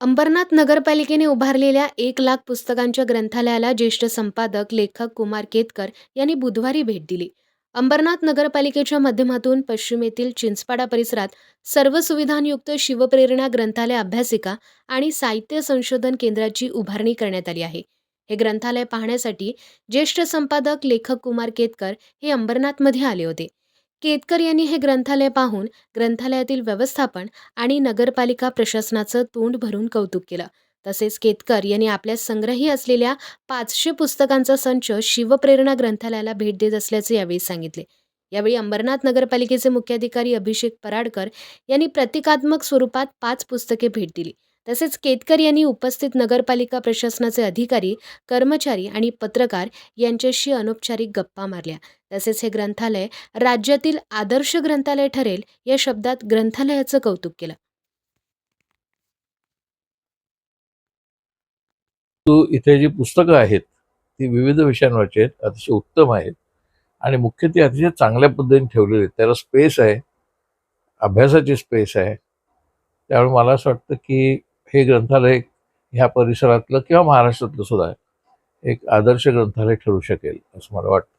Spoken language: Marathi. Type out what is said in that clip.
अंबरनाथ नगरपालिकेने उभारलेल्या एक लाख पुस्तकांच्या ग्रंथालयाला ज्येष्ठ संपादक लेखक कुमार केतकर यांनी बुधवारी भेट दिली. अंबरनाथ नगरपालिकेच्या माध्यमातून पश्चिमेतील चिंचपाडा परिसरात सर्व सुविधांयुक्त शिवप्रेरणा ग्रंथालय अभ्यासिका आणि साहित्य संशोधन केंद्राची उभारणी करण्यात आली आहे. हे ग्रंथालय पाहण्यासाठी ज्येष्ठ संपादक लेखक कुमार केतकर हे अंबरनाथमध्ये आले होते. केतकर यांनी हे ग्रंथालय पाहून ग्रंथालयातील व्यवस्थापन आणि नगरपालिका प्रशासनाचं तोंड भरून कौतुक केलं. तसेच केतकर यांनी आपल्या संग्रही असलेल्या पाचशे पुस्तकांचा संच शिवप्रेरणा ग्रंथालयाला भेट देत असल्याचे यावेळी सांगितले. यावेळी अंबरनाथ नगरपालिकेचे मुख्याधिकारी अभिषेक पराडकर यांनी प्रतिकात्मक स्वरूपात पाच पुस्तके भेट दिली. तसेच केतकर यांनी उपस्थित नगरपालिका प्रशासनाचे अधिकारी कर्मचारी आणि पत्रकार यांच्याशी अनौपचारिक गप्पा मारल्या. तसेच हे ग्रंथालय राज्यातील आदर्श ग्रंथालय ठरेल या शब्दात ग्रंथालयाचं कौतुक केलं. तू इथे जी पुस्तकं आहेत ती विविध विषयांवरची आहेत अतिशय उत्तम आहेत. आणि मुख्य ती अतिशय चांगल्या पद्धतीने ठेवलेली आहेत. त्याला स्पेस आहे अभ्यासाची स्पेस आहे. त्यामुळे मला असं वाटतं की हे ग्रंथालय ह्या परिसरातलं किंवा महाराष्ट्रातलं सुद्धा एक आदर्श ग्रंथालय ठरू शकेल असं मला वाटतं.